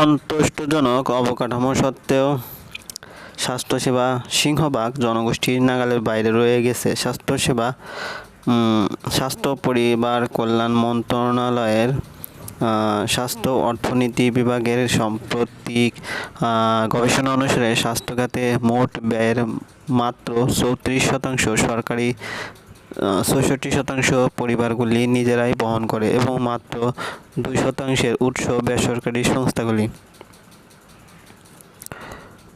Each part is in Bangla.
সন্তুষ্টজনক অবকাঠামো সত্ত্বেও স্বাস্থ্যসেবা সিংহভাগ জনগোষ্ঠীর নাগালের বাইরে রয়ে গেছে। স্বাস্থ্যসেবা স্বাস্থ্য পরিবার কল্যাণ মন্ত্রণালয়ের স্বাস্থ্য অর্থনীতি বিভাগের সাম্প্রতিক গবেষণা অনুসারে স্বাস্থ্য খাতে মোট ব্যয়ের মাত্র চৌত্রিশ শতাংশ সরকারি ছষট্টি শতাংশ পরিবারগুলি নিজেরাই বহন করে এবং মাত্র দুই শতাংশের উৎস বেসরকারি সংস্থাগুলি।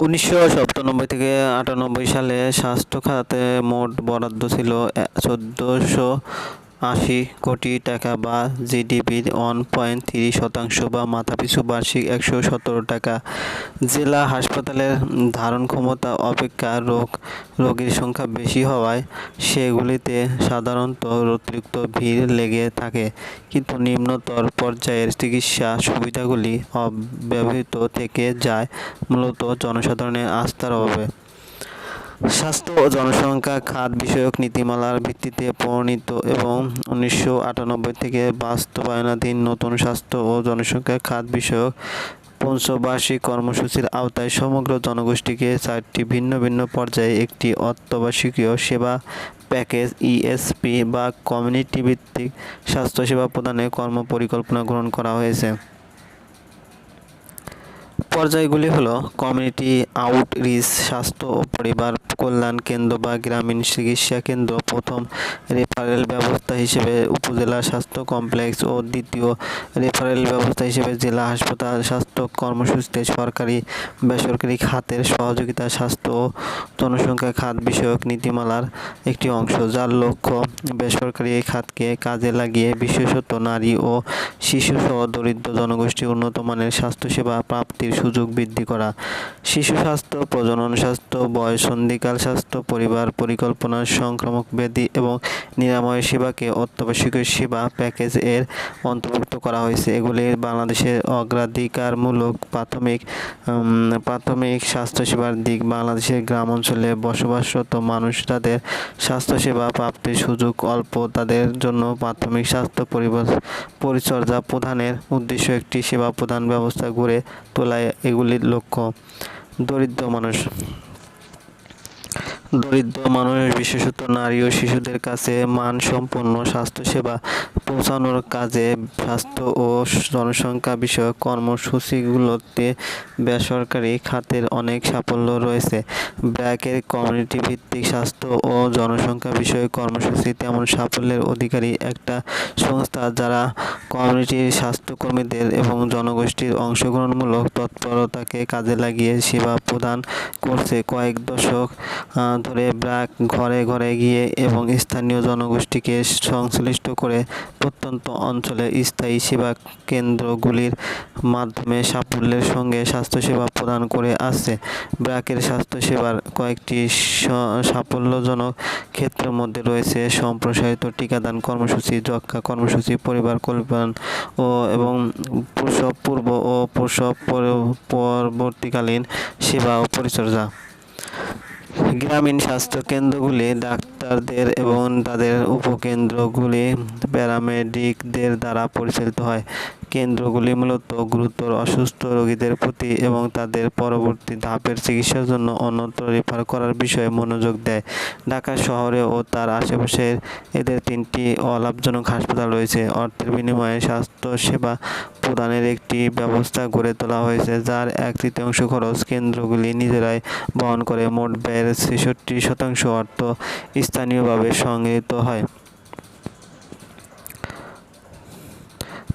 উনিশশো সপ্তানব্বই থেকে আটানব্বই সালে স্বাস্থ্য খাতে মোট বরাদ্দ ছিল চোদ্দোশো আশি কোটি টাকা বা জিডিপির ওয়ান পয়েন্ট থ্রি শতাংশ বা মাথাপিছু বার্ষিক একশো সতেরো টাকা। জেলা হাসপাতালের ধারণ ক্ষমতা অপেক্ষা রোগ, রোগীর সংখ্যা বেশি হওয়ায় সেগুলিতে সাধারণত অতিরিক্ত ভিড় লেগে থাকে। কিন্তু নিম্নতর পর্যায়ের চিকিৎসা সুবিধাগুলি অব্যবহৃত থেকে যায়, মূলত জনসাধারণের আস্থার অভাবে। স্বাস্থ্য ও জনসংখ্যা খাত বিষয়ক নীতিমালার ভিত্তিতে প্রণীত এবং উনিশশো আটানব্বই থেকে বাস্তবায়নাধীন নতুন স্বাস্থ্য ও জনসংখ্যা খাত বিষয়ক পঞ্চবার্ষিক কর্মসূচির আওতায় সমগ্র জনগোষ্ঠীকে চারটি ভিন্ন ভিন্ন পর্যায়ে একটি অত্যাবশ্যকীয় সেবা প্যাকেজ, ইএসপি বা কমিউনিটি ভিত্তিক স্বাস্থ্যসেবা প্রদানের কর্মপরিকল্পনা গ্রহণ করা হয়েছে। পর্যায়গুলি হলো কমিউনিটি আউটরিচ স্বাস্থ্য ও পরিবার কল্যাণ কেন্দ্র বা গ্রামীণ চিকিৎসা কেন্দ্র প্রথম রেফারেল ব্যবস্থা হিসেবে উপজেলা স্বাস্থ্য কমপ্লেক্স ও দ্বিতীয় রেফারেল ব্যবস্থা হিসেবে জেলা হাসপাতাল স্বাস্থ্য কর্মসূচিতে সরকারি বেসরকারি খাতের সহযোগিতা স্বাস্থ্য ও জনসংখ্যা খাত বিষয়ক নীতিমালার একটি অংশ, যার লক্ষ্য বেসরকারি খাতকে কাজে লাগিয়ে বিশেষত নারী ও শিশুসহ দরিদ্র জনগোষ্ঠী উন্নত মানের স্বাস্থ্যসেবা প্রাপ্তির সুযোগ বৃদ্ধি করা। শিশু স্বাস্থ্য, প্রজনন স্বাস্থ্য, বয়সন্ধিকাল স্বাস্থ্য, পরিবার পরিকল্পনা, সংক্রামক ব্যাধি এবং নিরাময় সেবাকে অত্যাবশ্যকীয় সেবা প্যাকেজ এর অন্তর্ভুক্ত করা হয়েছে। এগুলি বাংলাদেশের অগ্রাধিকারমূলক প্রাথমিক প্রাথমিক স্বাস্থ্যসেবার দিক। বাংলাদেশের গ্রাম অঞ্চলে বসবাসরত মানুষ তাদের স্বাস্থ্যসেবা প্রাপ্তির সুযোগ অল্প। তাদের জন্য প্রাথমিক স্বাস্থ্য পরিচর্যা প্রদানের উদ্দেশ্য একটি সেবা প্রদান ব্যবস্থা গড়ে তোলায় এগুলির লক্ষ্য। দরিদ্র মানুষ। দরিদ্র মানুষ বিশেষত নারী ও শিশুদের কাছে মানসম্পন্ন স্বাস্থ্যসেবা পৌঁছানোর কাজে স্বাস্থ্য ও জনসংখ্যা বিষয়ক কর্মসূচিগুলোতে বেসরকারি খাতের অনেক সাফল্য রয়েছে। ব্র্যাকের কমিউনিটি ভিত্তিক স্বাস্থ্য ও জনসংখ্যা বিষয়ক কর্মসূচি তেমন সাফল্যের অধিকারী একটা সংস্থা যারা কমিউনিটির স্বাস্থ্যকর্মীদের এবং জনগোষ্ঠীর অংশগ্রহণমূলক তৎপরতাকে কাজে লাগিয়ে সেবা প্রদান করছে। কয়েক দশক ধরে ব্র্যাক ঘরে ঘরে গিয়ে এবং স্থানীয় জনগোষ্ঠীকে সংশ্লিষ্ট করে প্রত্যন্ত অঞ্চলে স্থায়ী সেবা কেন্দ্রগুলির মাধ্যমে সাফল্যের সঙ্গে স্বাস্থ্যসেবা প্রদান করে আসছে। ব্র্যাকের স্বাস্থ্যসেবার কয়েকটি সাফল্যজনক ক্ষেত্রের মধ্যে রয়েছে সম্প্রসারিত টিকাদান কর্মসূচি যক্ষা কর্মসূচি, পরিবার কল্যাণ ও এবং প্রসব পূর্ব ও প্রসব পর- পরবর্তীকালীন সেবা ও পরিচর্যা। গ্রামীণ স্বাস্থ্য কেন্দ্রগুলি ডাক্তারদের এবং তাদের উপকেন্দ্রগুলি প্যারামেডিকদের দ্বারা পরিচালিত হয়। কেন্দ্রগুলি মূলত গুরুতর অসুস্থ রোগীদের প্রতি এবং তাদের পরবর্তী ধাপের চিকিৎসার জন্য অন্যত্র রেফার করার বিষয়ে মনোযোগ দেয়। ঢাকা শহরে ও তার আশেপাশের এদের তিনটি অলাভজনক হাসপাতাল রয়েছে। অর্থের বিনিময়ে স্বাস্থ্য সেবা প্রদানের একটি ব্যবস্থা গড়ে তোলা হয়েছে, যার এক তৃতীয়াংশ খরচ কেন্দ্রগুলি নিজেরাই বহন করে মোট ব্যয়ের ছেষট্টি শতাংশ অর্থ স্থানীয়ভাবে সংগৃহীত হয়।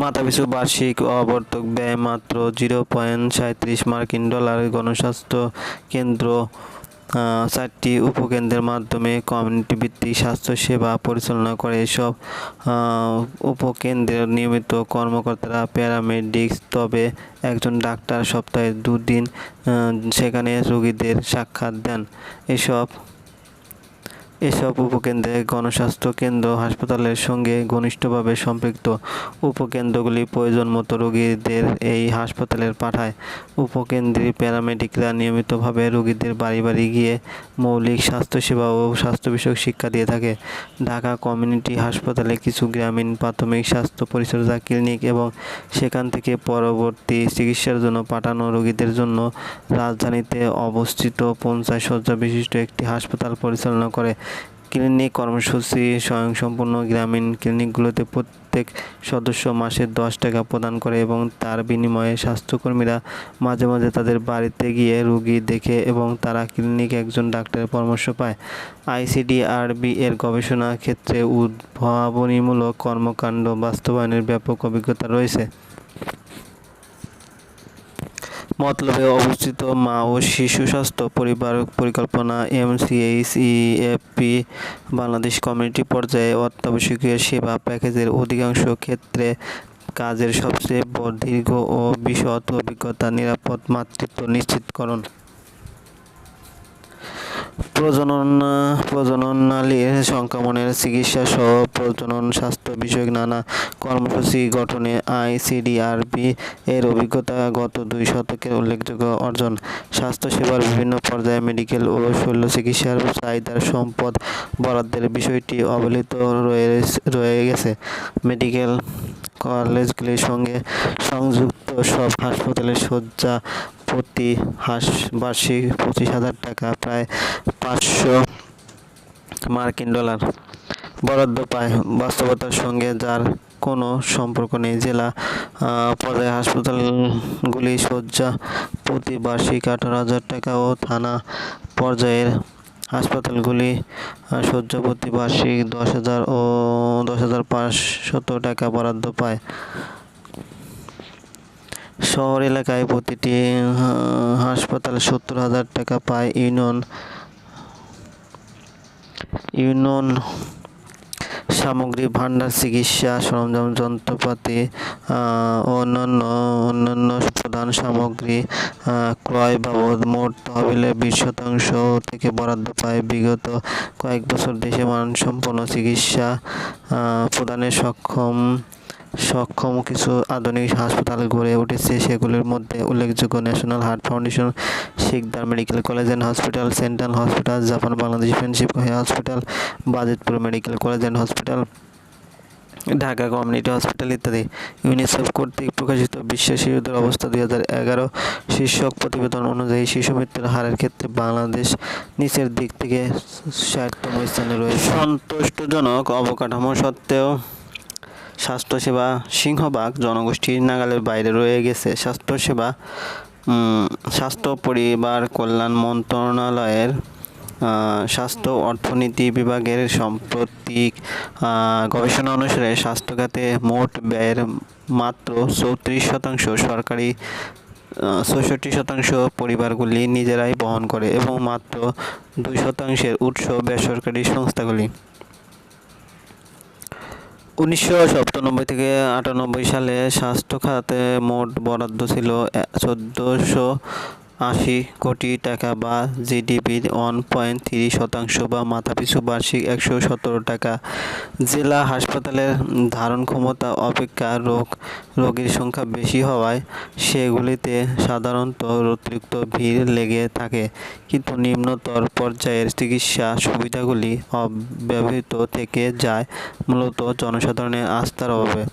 মাথাপিছু বার্ষিক অবর্তক ব্যয় মাত্র জিরো পয়েন্ট সাঁত্রিশ মার্কিন ডলার গণস্বাস্থ্য কেন্দ্র চারটি উপকেন্দ্রের মাধ্যমে কমিউনিটি ভিত্তিক স্বাস্থ্যসেবা পরিচালনা করে এসব উপকেন্দ্রের নিয়মিত কর্মকর্তারা প্যারামেডিক্স তবে একজন ডাক্তার সপ্তাহে দুদিন সেখানে রোগীদের সাক্ষাৎ দেন। এসব এসব উপকেন্দ্রে গণস্বাস্থ্য কেন্দ্র হাসপাতালের সঙ্গে ঘনিষ্ঠভাবে সম্পৃক্ত উপকেন্দ্রগুলি প্রয়োজন মতো রোগীদের এই হাসপাতালে পাঠায়। উপকেন্দ্রে প্যারামেডিকরা নিয়মিতভাবে রোগীদের বাড়ি বাড়ি গিয়ে মৌলিক স্বাস্থ্যসেবা ও স্বাস্থ্য বিষয়ক শিক্ষা দিয়ে থাকে। ঢাকা কমিউনিটি হাসপাতালে কিছু গ্রামীণ প্রাথমিক স্বাস্থ্য পরিচর্যা ক্লিনিক এবং সেখান থেকে পরবর্তী চিকিৎসার জন্য পাঠানো রোগীদের জন্য রাজধানীতে অবস্থিত পঞ্চাশ শয্যা বিশিষ্ট একটি হাসপাতাল পরিচালনা করে। ক্লিনিক কর্মসূচি স্বয়ংসম্পূর্ণ গ্রামীণ ক্লিনিকগুলোতে প্রত্যেক সদস্য মাসে দশ টাকা প্রদান করে এবং তার বিনিময়ে স্বাস্থ্যকর্মীরা মাঝে মাঝে তাদের বাড়িতে গিয়ে রুগী দেখে এবং তারা ক্লিনিকে একজন ডাক্তারের পরামর্শ পায়। আইসিডিআরবি এর গবেষণা ক্ষেত্রে উদ্ভাবনীমূলক কর্মকাণ্ড বাস্তবায়নের ব্যাপক অভিজ্ঞতা রয়েছে। মতলবে অবস্থিত মা ও শিশু স্বাস্থ্য পরিবার পরিকল্পনা এমসিএইচইএফপি বাংলাদেশ কমিউনিটি পর্যায়ে অত্যাবশ্যকীয় সেবা প্যাকেজের অধিকাংশ ক্ষেত্রে কাজের সবচেয়ে দীর্ঘ ও বিশদ অভিজ্ঞতা নিরাপদ মাতৃত্ব নিশ্চিতকরণ। প্রজনন প্রজনন প্রজননালীর সংক্রমণের চিকিৎসা সহ প্রজনন স্বাস্থ্য বিষয়ক নানা কর্মসূচি গঠনে আইসিডিআরবি এর অভিজ্ঞতা গত দুই শতকের উল্লেখযোগ্য অর্জন। স্বাস্থ্যসেবার বিভিন্ন পর্যায়ে মেডিকেল ও শল্য চিকিৎসার চাহিদার সম্পদ বরাদ্দের বিষয়টি অবহেলিত রয়ে রয়ে গেছে। মেডিকেল কলেজগুলির সঙ্গে সংযুক্ত সব হাসপাতালের শয্যা প্রতি হাস বার্ষিক পঁচিশ হাজার টাকা, প্রায় পাঁচশো মার্কিন ডলার। বরাদ্দ পায় বাস্তবতার সঙ্গে, যার কোনো সম্পর্ক নেই। জেলা পর্যায়ে হাসপাতালগুলি শয্যা প্রতি বার্ষিক আঠারো হাজার টাকা ও থানা পর্যায়ের হাসপাতালগুলি সহ্য প্রতি বার্ষিক দশ হাজার ও দশ হাজার পাঁচশত টাকা বরাদ্দ পায়। শহর এলাকায় প্রতিটি হাসপাতাল সত্তর হাজার টাকা পায় ইউনিয়ন। ইউনিয়ন সামগ্রী ভান্ডার চিকিৎসা, সরঞ্জাম, যন্ত্রপাতি অন্যান্য অন্যান্য প্রধান সামগ্রী ক্রয় বাবদ মোট তহবিলের বিশ শতাংশ থেকে বরাদ্দ পায়। বিগত কয়েক বছর দেশে মানসম্পন্ন চিকিৎসা প্রদানে সক্ষম সক্ষম কিছু আধুনিক হাসপাতাল গড়ে উঠেছে, সেগুলির মধ্যে উল্লেখযোগ্য national heart foundation Sikdar medical college and hospital central hospital Japan Bangladesh friendship hospital Bajitpur medical college and hospital Dhaka community hospital ইত্যাদি। ইউনিসেফ কর্তৃক প্রকাশিত বিশ্ব শিশুদের অবস্থা দুই হাজার এগারো শীর্ষক প্রতিবেদন অনুযায়ী শিশু মৃত্যুর হারের ক্ষেত্রে বাংলাদেশ নিচের দিক থেকে ষাটতম স্থানে রয়েছে। সন্তুষ্টজনক অবকাঠামো সত্ত্বেও স্বাস্থ্যসেবা সিংহভাগ জনগোষ্ঠীর নাগালের বাইরে রয়ে গেছে। স্বাস্থ্যসেবা স্বাস্থ্য পরিবার কল্যাণ মন্ত্রণালয়ের স্বাস্থ্য অর্থনীতি বিভাগের সাম্প্রতিক গবেষণা অনুসারে স্বাস্থ্য খাতে মোট ব্যয়ের মাত্র চৌত্রিশ শতাংশ, সরকারি ছষট্টি শতাংশ পরিবারগুলি নিজেরাই বহন করে এবং মাত্র দুই শতাংশের উৎস বেসরকারি সংস্থাগুলি। উনিশশো সপ্তানব্বই থেকে আটানব্বই সালে স্বাস্থ্য খাতে মোট বরাদ্দ ছিল চোদ্দোশো আশি কোটি টাকা বা জিডিপির ওয়ান পয়েন্ট থ্রি শতাংশ বা মাথাপিছু বার্ষিক একশো সতেরো টাকা। জেলা হাসপাতালের ধারণ ক্ষমতা অপেক্ষা রোগ, রোগীর সংখ্যা বেশি হওয়ায় সেগুলিতে সাধারণত অতিরিক্ত ভিড় লেগে থাকে। কিন্তু নিম্নতর পর্যায়ের চিকিৎসা সুবিধাগুলি অব্যবহৃত থেকে যায়, মূলত জনসাধারণের আস্থার অভাবে।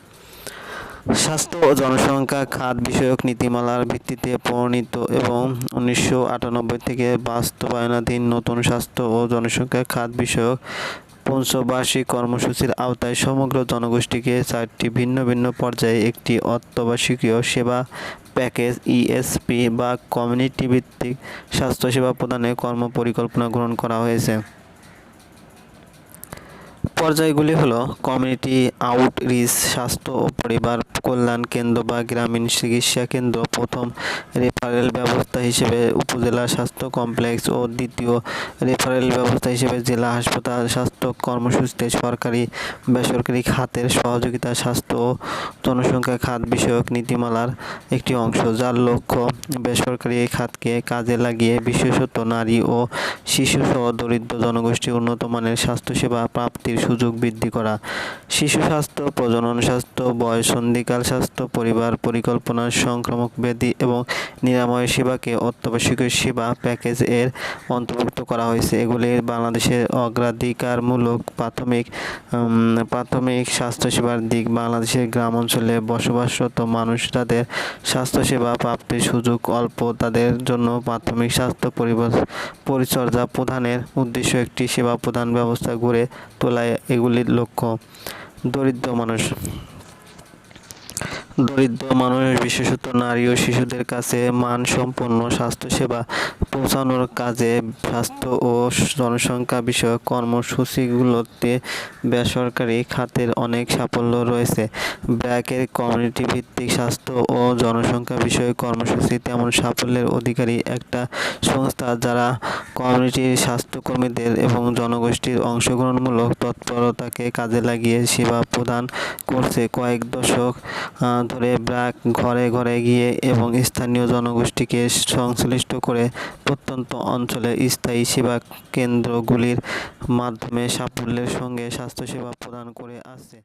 স্বাস্থ্য ও জনসংখ্যা খাত বিষয়ক নীতিমালার ভিত্তিতে প্রণীত এবং উনিশশো আটানব্বই থেকে বাস্তবায়নাধীন নতুন স্বাস্থ্য ও জনসংখ্যা খাত বিষয়ক পঞ্চবার্ষিক কর্মসূচির আওতায় সমগ্র জনগোষ্ঠীকে চারটি ভিন্ন ভিন্ন পর্যায়ে একটি অত্যাবশ্যকীয় সেবা প্যাকেজ ইএসপি বা কমিউনিটি ভিত্তিক স্বাস্থ্যসেবা প্রদানের কর্মপরিকল্পনা গ্রহণ করা হয়েছে। পর্যায়গুলি হলো কমিউনিটি আউটরিচ, স্বাস্থ্য ও পরিবার, কল্যাণ কেন্দ্র বা গ্রামীণ চিকিৎসা কেন্দ্র। প্রথম রেফারেল ব্যবস্থা হিসেবে উপজেলা স্বাস্থ্য কমপ্লেক্স ও দ্বিতীয় রেফারেল ব্যবস্থা হিসেবে জেলা হাসপাতাল, স্বাস্থ্য কর্মসূচিতে সরকারি, বেসরকারি খাতের সহযোগিতা, স্বাস্থ্য ও জনসংখ্যা খাত বিষয়ক নীতিমালার একটি অংশ, যার লক্ষ্য বেসরকারি খাতকে কাজে লাগিয়ে বিশেষত নারী ও শিশুসহ দরিদ্র জনগোষ্ঠীর উন্নত মানের স্বাস্থ্যসেবা প্রাপ্তির সুযোগ বৃদ্ধি করা। শিশু স্বাস্থ্য, প্রজনন স্বাস্থ্য, বয়সন্ধিকাল স্বাস্থ্য, পরিবার পরিকল্পনা, সংক্রামক ব্যাধি এবং নিরাময় সেবাকে অত্যাবশ্যকীয় সেবা প্যাকেজ এর অন্তর্ভুক্ত করা হয়েছে। এগুলি বাংলাদেশের অগ্রাধিকারমূলক প্রাথমিক প্রাথমিক স্বাস্থ্যসেবার দিক। বাংলাদেশের গ্রাম অঞ্চলে বসবাসরত মানুষ তাদের স্বাস্থ্যসেবা প্রাপ্তির সুযোগ অল্প। তাদের জন্য প্রাথমিক স্বাস্থ্য পরিচর্যা প্রদানের উদ্দেশ্য একটি সেবা প্রদান ব্যবস্থা গড়ে তোলায় এগুলির লক্ষ্য দরিদ্র মানুষ। দরিদ্র মানুষ, বিশেষত নারী ও শিশুদের কাছে মানসম্পন্ন স্বাস্থ্যসেবা পৌঁছানোর কাজে স্বাস্থ্য ও জনসংখ্যা বিষয়ক কর্মসূচিগুলোতে বেসরকারি খাতের অনেক সাফল্য রয়েছে। ব্র্যাকের কমিউনিটি ভিত্তিক স্বাস্থ্য ও জনসংখ্যা বিষয়ক কর্মসূচি তেমন সাফল্যের অধিকারী একটা সংস্থা যারা কমিউনিটির স্বাস্থ্যকর্মীদের এবং জনগোষ্ঠীর অংশগ্রহণমূলক তৎপরতাকে কাজে লাগিয়ে সেবা প্রদান করছে। কয়েক দশক ধরে ব্রাক ঘরে ঘরে গিয়ে এবং স্থানীয় জনগোষ্ঠীকে সংশ্লিষ্ট করে প্রত্যন্ত অঞ্চলে স্থায়ী সেবা কেন্দ্রগুলির মাধ্যমে সাফল্যের সঙ্গে স্বাস্থ্যসেবা প্রদান করে আসছে।